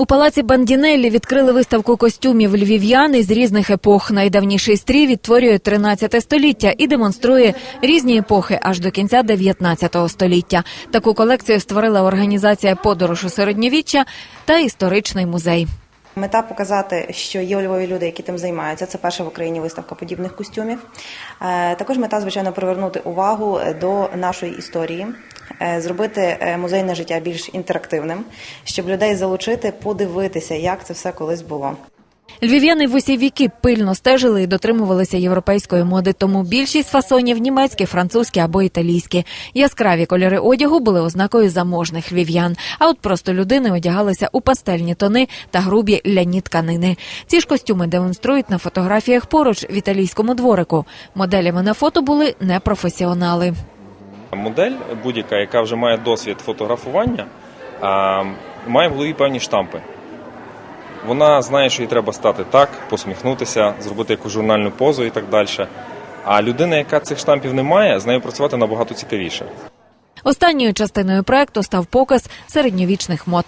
У палаці Бандінеллі відкрили виставку костюмів львів'ян із різних епох. Найдавніший стрій відтворює 13 століття і демонструє різні епохи аж до кінця 19 століття. Таку колекцію створила організація подорож у середньовіччя та історичний музей. Мета показати, що є у Львові люди, які тим займаються. Це перша в Україні виставка подібних костюмів. Е, Також мета, звичайно, привернути увагу до нашої історії, зробити е, музейне життя більш інтерактивним, щоб людей залучити, подивитися, як це все колись було. Львів'яни в усі віки пильно стежили і дотримувалися європейської моди, тому більшість фасонів німецькі, французькі або італійські. Яскраві кольори одягу були ознакою заможних львів'ян. А от просто людини одягалися у пастельні тони та грубі ляні тканини. Ці ж костюми демонструють на фотографіях поруч в італійському дворику. Моделями на фото були непрофесіонали. Модель будь-яка, яка вже має досвід фотографування, має в голові певні штампи. Вона знає, що їй треба стати так, посміхнутися, зробити якусь журнальну позу і так далі. А людина, яка цих штампів не має, з нею працювати набагато цікавіше. Останньою частиною проекту став показ середньовічних мод.